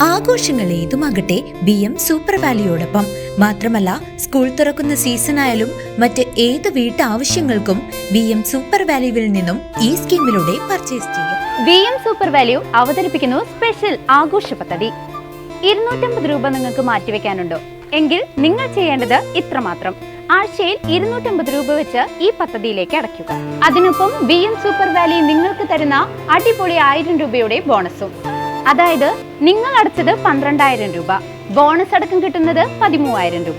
ആഘോഷങ്ങൾ ഏതുമാകട്ടെ B M super വാലിയോടൊപ്പം. മാത്രമല്ല സ്കൂൾ തുറക്കുന്ന സീസണായാലും മറ്റ് ഏത് വീട്ടാവശ്യങ്ങൾക്കും ബി എം സൂപ്പർ വാല്യുവിൽ നിന്നും ഈ സ്കീമിലൂടെ പർച്ചേസ് ചെയ്യാം. ബി എം സൂപ്പർ വാല്യൂ അവതരിപ്പിക്കുന്നു സ്പെഷ്യൽ ആഘോഷ പദ്ധതി. ഇരുന്നൂറ്റമ്പത് രൂപ നിങ്ങൾക്ക് മാറ്റിവെക്കാനുണ്ടോ? എങ്കിൽ നിങ്ങൾ ചെയ്യേണ്ടത് ഇത്ര മാത്രം ആഴ്ചയിൽ ഇരുന്നൂറ്റമ്പത് രൂപ വെച്ച് ഈ പദ്ധതിയിലേക്ക് അടയ്ക്കുക. അതിനൊപ്പം ബി എം സൂപ്പർ വാലി നിങ്ങൾക്ക് തരുന്ന അടിപൊളി ആയിരം രൂപയുടെ ബോണസും. അതായത് നിങ്ങൾ അടച്ചത് പന്ത്രണ്ടായിരം രൂപ. ബോണസ് അടക്കം കിട്ടുന്നത് പതിമൂവായിരം രൂപ.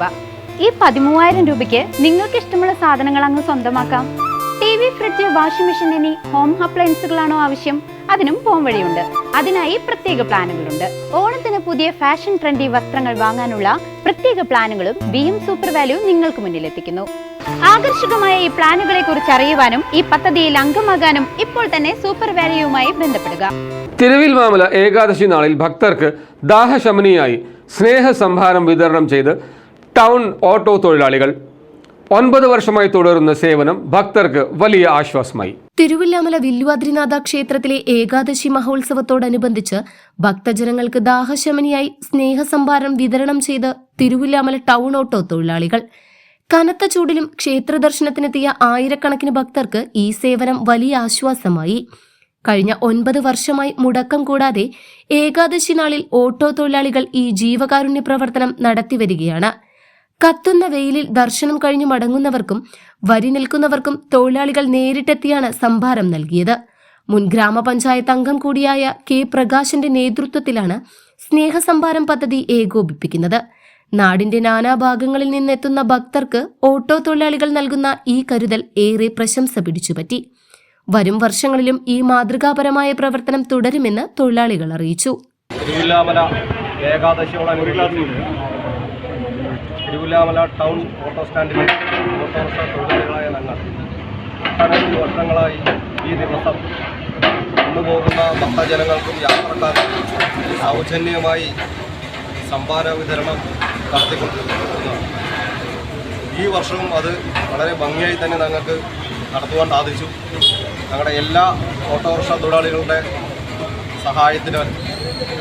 ഈ പതിമൂവായിരം രൂപയ്ക്ക് നിങ്ങൾക്ക് ഇഷ്ടമുള്ള സാധനങ്ങൾ അങ്ങ് സ്വന്തമാക്കാം. T V fridge washing machine എന്നീ ഹോം അപ്ലയൻസുകളാണോ ആവശ്യം? അതിനും പോം വഴിയുണ്ട്. അതിനായി പ്രത്യേക പ്ലാനുകളുണ്ട്. ഓണത്തിന് പുതിയ ഫാഷൻ ട്രെൻഡി വസ്ത്രങ്ങൾ വാങ്ങാനുള്ള പ്രത്യേക പ്ലാനുകളും ബി എം സൂപ്പർ വാല്യൂ നിങ്ങൾക്ക് മുന്നിലെത്തിക്കുന്നു. ആകർഷകമായ ഈ പ്ലാനുകളെ കുറിച്ച് അറിയുവാനും ഈ പദ്ധതിയിൽ അംഗമാകാനും ഇപ്പോൾ തന്നെ സൂപ്പർ വാല്യുവുമായി ബന്ധപ്പെടുക. തിരുവിൽ മാമല ഏകാദശി നാളിൽ ഭക്തർക്ക് ദാഹശമനിയായി സ്നേഹ സംഭാരം വിതരണം ചെയ്ത് ടൗൺ ഓട്ടോ തൊഴിലാളികൾ. ഒൻപത് വർഷമായി തുടരുന്ന സേവനം ഭക്തർക്ക് വലിയ ആശ്വാസമായി. തിരുവല്ലാമല വില്ലുവാദ്രിനാഥ ക്ഷേത്രത്തിലെ ഏകാദശി മഹോത്സവത്തോടനുബന്ധിച്ച് ഭക്തജനങ്ങൾക്ക് ദാഹശമനിയായി സ്നേഹസംഭാരം വിതരണം ചെയ്ത് തിരുവല്ലാമല ടൗൺ ഓട്ടോ തൊഴിലാളികൾ. കനത്ത ചൂടിലും ക്ഷേത്ര ദർശനത്തിനെത്തിയ ആയിരക്കണക്കിന് ഭക്തർക്ക് ഈ സേവനം വലിയ ആശ്വാസമായി. കഴിഞ്ഞ ഒൻപത് വർഷമായി മുടക്കം കൂടാതെ ഏകാദശി നാളിൽ ഓട്ടോ തൊഴിലാളികൾ ഈ ജീവകാരുണ്യ പ്രവർത്തനം നടത്തിവരികയാണ്. കത്തുന്ന വെയിലിൽ ദർശനം കഴിഞ്ഞു മടങ്ങുന്നവർക്കും വരി നിൽക്കുന്നവർക്കും തൊഴിലാളികൾ നേരിട്ടെത്തിയാണ് സംഭാരം നൽകിയത്. മുൻ ഗ്രാമപഞ്ചായത്ത് അംഗം കൂടിയായ കെ പ്രകാശിന്റെ നേതൃത്വത്തിലാണ് സ്നേഹസംഭാരം പദ്ധതി ഏകോപിപ്പിക്കുന്നത്. നാടിന്റെ നാനാഭാഗങ്ങളിൽ നിന്നെത്തുന്ന ഭക്തർക്ക് ഓട്ടോ തൊഴിലാളികൾ നൽകുന്ന ഈ കരുതൽ ഏറെ പ്രശംസ പിടിച്ചുപറ്റി. വരും വർഷങ്ങളിലും ഈ മാതൃകാപരമായ പ്രവർത്തനം തുടരുമെന്ന് തൊഴിലാളികൾ അറിയിച്ചു. തിരുവില്ലാമല ടൗൺ ഓട്ടോ സ്റ്റാൻഡിൽ ഓട്ടോറിക്ഷ തൊഴിലാളികളായ ഞങ്ങൾ പതിനഞ്ച് വർഷങ്ങളായി ഈ ദിവസം കൊണ്ടുപോകുന്ന ഭക്തജനങ്ങൾക്കും യാത്രക്കാർക്കും സൗജന്യമായി സംഭാര വിതരണം നടത്തിക്കൊണ്ടിരിക്കുന്നതാണ് ഈ വർഷവും അത് വളരെ ഭംഗിയായി തന്നെ ഞങ്ങൾക്ക് നടത്തുവാൻ സാധിച്ചു. ഞങ്ങളുടെ എല്ലാ ഓട്ടോറിക്ഷ തൊഴിലാളികളുടെ സഹായത്തിനാൽ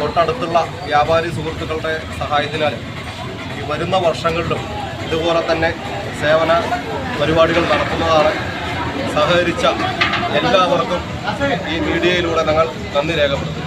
തൊട്ടടുത്തുള്ള വ്യാപാരി സുഹൃത്തുക്കളുടെ സഹായത്തിനാൽ ഈ വരുന്ന വർഷങ്ങളിലും ഇതുപോലെ തന്നെ സേവന പരിപാടികൾ നടത്തുന്നതാണ് സഹകരിച്ച എല്ലാവർക്കും ഈ മീഡിയയിലൂടെ ഞങ്ങൾ നന്ദി രേഖപ്പെടുത്തുന്നു.